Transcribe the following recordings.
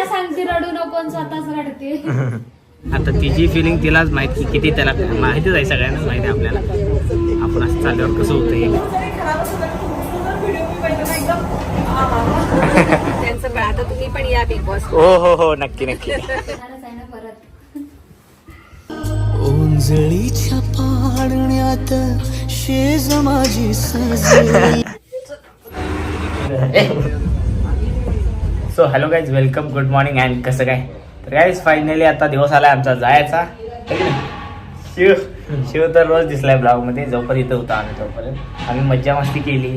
मला सांगते रडू नको स्वतःच रडते. आता तिची फिलिंग तिलाच माहिती किती त्याला माहितीच आहे सगळ्यांना माहिती आहे आपल्याला. आपण असं चालल्यावर कसं बा- आता तुम्ही पण या बिग बॉस हो हो हो नक्की नक्की. येणारच आहे ना परत. ओंजळीच्या पाडण्यात शेज माझी सजली. So hello guys welcome good morning and कसं काय? तर गाईज फायनली आता दिवस आलाय आमचा जायचा. है? शिव शिव तर रोज दिसलाय ब्लॉगमध्ये. जोपर्यंत इथं होता आम्ही तोपर्यंत. आम्ही मज्जा मस्ती केली.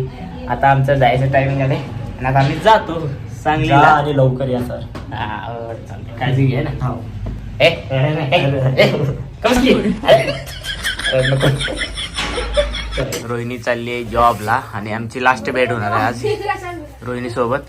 आता आमचं जायचं टायमिंग आले आणि आता आम्ही जातो सांगलीला. आणि लवकर या सर हा, हो. काळजी घे ना. ए, नको. रोहिणी चालली आहे जॉबला आणि आमची लास्ट भेट होणार आहे आज. रोहिणी सोबत.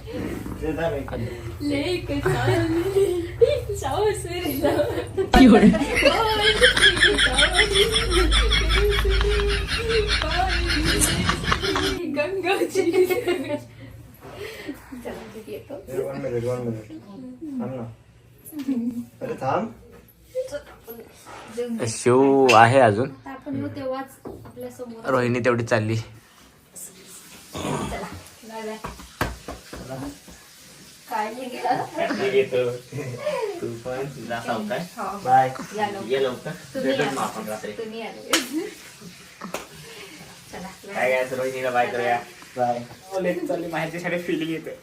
अरे थांब शिव आहे अजून. रोहिणी तेवढी चालली. Bye bye. काळजी घ्या तू पण जा सावकाश हो. बाय. या लवकर. ये लवकर. तुम्ही भेटूच या. मग आपण रात्री. तुम्ही आले चला. काय काय रोहिणीला बाय करूया. बाय. चालली. माहितीसाठी फिलिंग येते.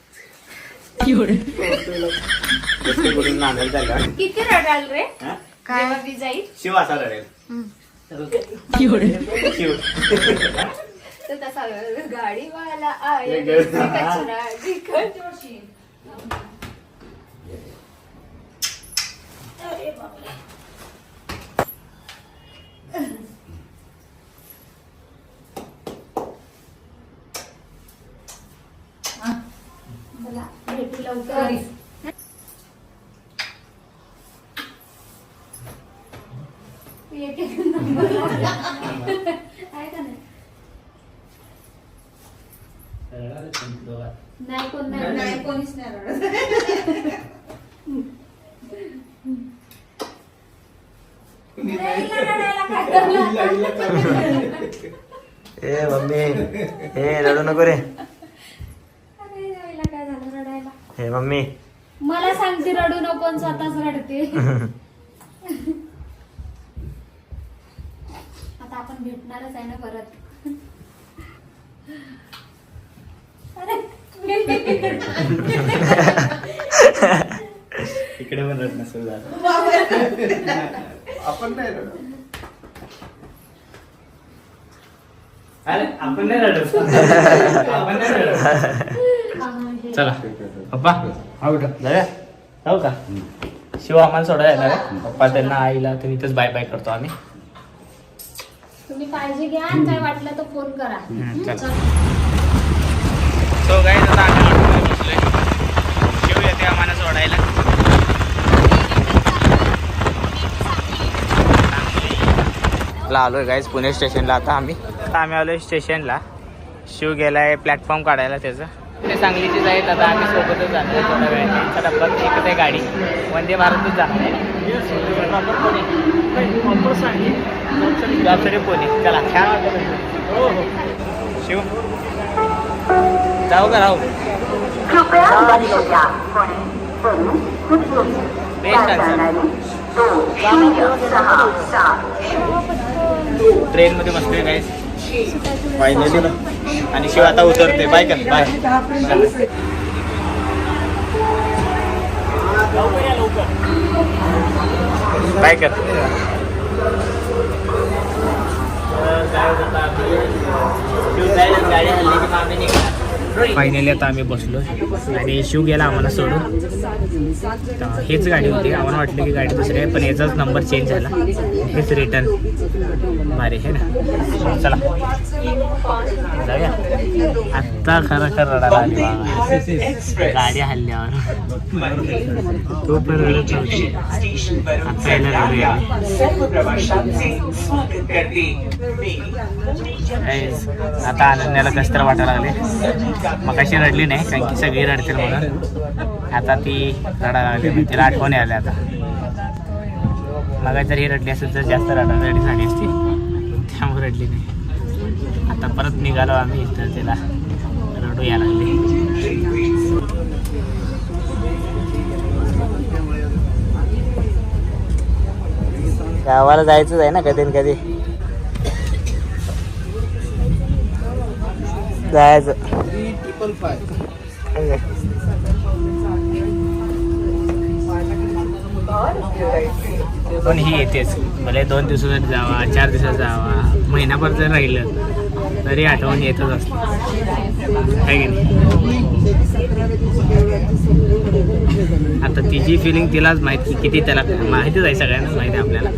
बोलून चाललं किती रडाल रे? हा? जेव्हा मी जाईल. शिव असा रडेल. शिव. तर तसा गाडीवाला आहे हे जोशी. अरे बापरे. चला, भेटू लवकर. एक एक नंबर आहे का नाही? नाही कोण नाही नाही कोणीच नाही रडत रडायला, रडायला काय करणार आता? ए मम्मी ए रडू नको रे अरे रडायला काय झालं रडायला हे मम्मी मला सांगते रडू नको रडते. आता आपण भेटणारच आहे ना परत. अरे इकडे पण नसेल झालं. आपण नाही रडू अरे आपण नाही रडत. आपण नाही रडत. चला. पप्पा जाऊया. जाऊ का? शिव आम्हाला सोडायला येणार आहे. पप्पा त्यांना आईला तर इथेच बाय बाय करतो आम्ही. तुम्ही काळजी घ्या आणि काय वाटलं तर फोन करा. हम्म, चला. चला. सो गाईज आता आम्ही ऑटोमध्ये बसलोय शिव येते आम्हाला सोडायला. ला आलोय गाईज पुणे स्टेशनला आता आम्ही. आता आम्ही आलोय स्टेशनला शिव गेलाय प्लॅटफॉर्म काढायला त्याचं. ते सांगलीचीच आहेत आता आम्ही सोबतच जाणार आहे थोड्या वेळाने. त्यांचा डब्बा एकच आहे गाडी. वंदे भारतच जाणार आहे. जॉबसाठी पुणे. चला छान शिव. जाऊ का राहू बेस्ट ट्रेन मध्ये बसलोय गाईस फायनली आणि शिव आता उतरते बाय कर बाय बाय कर गाडी हल्ली फायनली आता आम्ही बसलो. आणि शिव गेला आम्हाला सोडून. हेच गाडी होती. आम्हाला वाटलं की गाडी दुसरी आहे पण याचाच नंबर चेंज झाला. हेच रिटर्न भारी आहे ना? चला. जाऊया. आत्ता खरं खरं रडायला आली गाडी हल्ल्यावर. तो पण रडत नव्हती आता रडूया. आता अनन्याला कसं तर वाटायला लागले. मगाशी रडली नाही कारण की सगळी रडतील म्हणून. आता ती रडायला लागली म्हणजे तिला आठवण आली आता. मगा जर ही रडली असेल तर जास्त रडारडी झाली असती. त्यामुळे रडली नाही. आता परत निघालो आम्ही तर तिला रडू या लागली. गावाला जायचंच आहे ना कधी कधी. जायचं. पण ही येतेच. भले दोन दिवसासाठी जावा चार दिवसात जावा महिनाभर जर राहिलं तरी आठवण येतच असते. की नाही? आता तिची फिलिंग तिलाच माहिती किती त्याला माहितीच आहे सगळ्यांनाच माहिती आहे आपल्याला.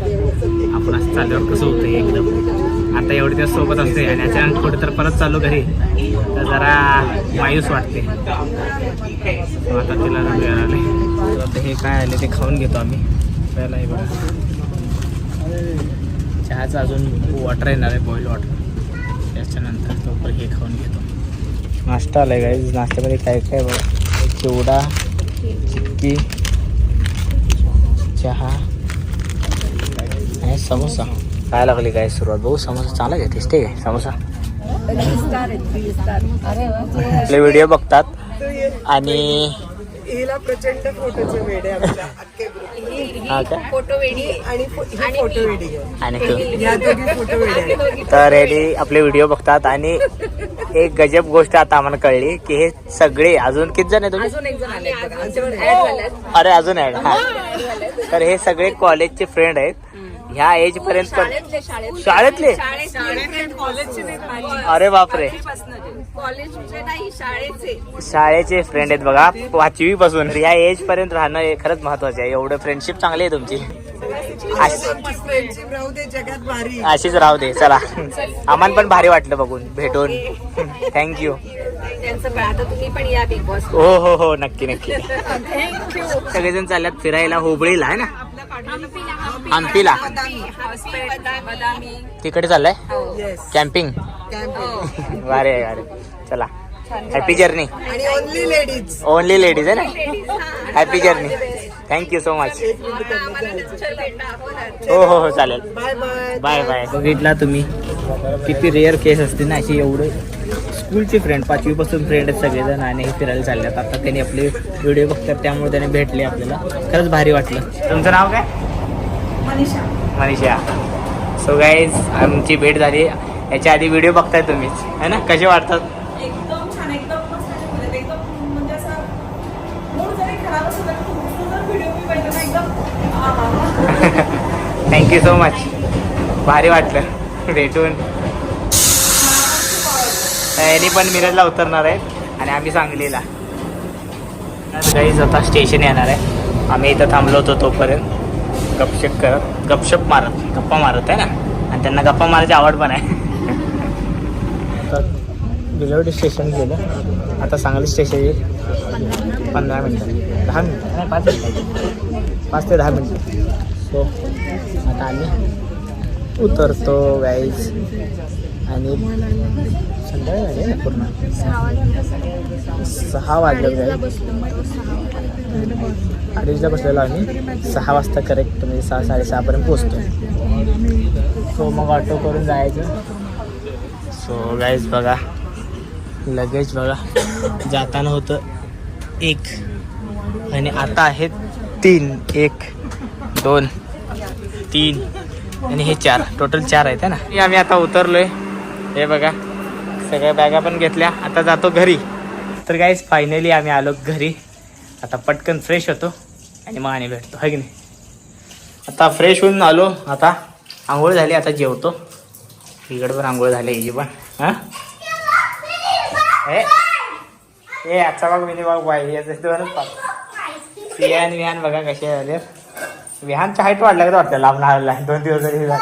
आपण असं चालल्यावर कसं होतं एकदम. आता एवढे दिवस सोबत असते आणि अचानक कुठे तर परत चालू घरी. तर जरा मायूस वाटते. आता तिला आता हे काय आले ते खाऊन घेतो आम्ही. प्यायला हे बघा. चहाचं अजून वॉटर येणार आहे बॉईल वॉटर त्याच्यानंतर लवकर हे खाऊन घेतो. नाश्ता आलाय काय नाश्त्यामध्ये काय काय बघा. चिवडा चिक्की चहा आणि समोसा. काय लागली काय सुरुवात? बघू समोसा चांगला टेस्टी आहे समोसा? आपले व्हिडिओ बघतात. आणि हिला प्रचंड फोटोचे वेडे आमच्या अख्खे group. हा का? फोटो वेडी आणि फो- ही फोटो वेडी आहे आणि तू. या दोघी फोटो वेडे आहेत. तर यांनी आपले व्हिडिओ बघतात. आणि एक गजब गोष्ट आता आम्हाला कळली की हे सगळे अजून किती जण आहे तुम्ही? अजून एक जण आले आमच्यावर ऍड झाल्यात अरे अजून ऍड हा. तर हे सगळे कॉलेजचे फ्रेंड आहेत. ह्या एज पर्यंत पण शाळेतले शाळेत शाळेतले? कॉलेजचे अरे बापरे. कॉलेजचे नाही शाळेचे. शाळेचे फ्रेंड आहेत बघा पाचवी पासून या एज पर्यंत राहणं हे खरंच महत्वाचं आहे. एवढं फ्रेंडशिप चांगली आहे तुमची. राहू दे जगात भारी अशीच राहू दे चला. आम्हाला पण भारी वाटलं बघून भेटून. थँक्यू हो हो हो नक्की नक्की. सगळेजण चालल्यात फिरायला हुबळीला आहे ना? हम्पीला. तिकडे चाललंय? कॅम्पिंग वारे वारे चला. Happy journey only ladies only ladies आहे ना? Happy journey thank you so much हो हो हो चालेल. Bye bye. बघितला तुम्ही. किती रेअर केस असते ना अशी एवढे. स्कूलचे फ्रेंड पाचवीपासून फ्रेंड आहेत सगळेजण आणि फिरायला चालल्यात. आता त्यांनी आपले व्हिडिओ बघतात त्यामुळे त्याने भेटले आपल्याला. खरंच भारी वाटलं. तुमचं नाव काय? मनीषा. मनीषा. सो गाईज आमची भेट झाली. याच्या आधी व्हिडिओ बघताय तुम्हीच. है ना? कसे वाटतात? थँक्यू सो मच भारी वाटलं. भेटून. यांनी पण मिरजला उतरणार आहेत आणि आम्ही सांगलीला. गाईज आता स्टेशन येणार आहे. आम्ही इथं थांबलो होतो तोपर्यंत. गपशप करत गपशप मारत गप्पा मारत आहे ना? आणि त्यांना गप्पा मारायची आवड पण आहे. बिलवडी स्टेशन गेलं. आता सांगली स्टेशन येईल. पंधरा मिनटं. दहा मिनटं. नाही पाच मिनटं. पाच ते दहा मिनटं. सो आता आम्ही उतरतो गाईज आणि संध्याकाळी झाली ना पूर्ण. सहा वाजले गाईज अडीचला बसलेलो आम्ही. सहा वाजता करेक्ट म्हणजे सहा साडेसहापर्यंत पोचतो सो मग ऑटो करून जायचं. सो गाईज बघा. लगेच बघा. जाताना होतं एक. आणि आता आहेत तीन. एक दोन. तीन. आणि हे चार. टोटल चार आहेत ना? हे आम्ही आता उतरलोय. हे बघा. सगळ्या बॅगा पण घेतल्या. आता जातो घरी. तर गाईज फायनली आम्ही आलो घरी. आता पटकन फ्रेश होतो. आणि मग आणि भेटतो. है की नाही? आता फ्रेश होऊन आलो. आता आंघोळ झाली. आता जेवतो. इकडे पण आंघोळ झाली हिची पण. हां? ए ए आजचा बघ मिनी बघ बाई याचं दोनच पाच विहान विहान बघा कसे झाले विहानच्या हाईट वाढल्या का वाटतं? लांब आलेला दोन दिवस जरी काय?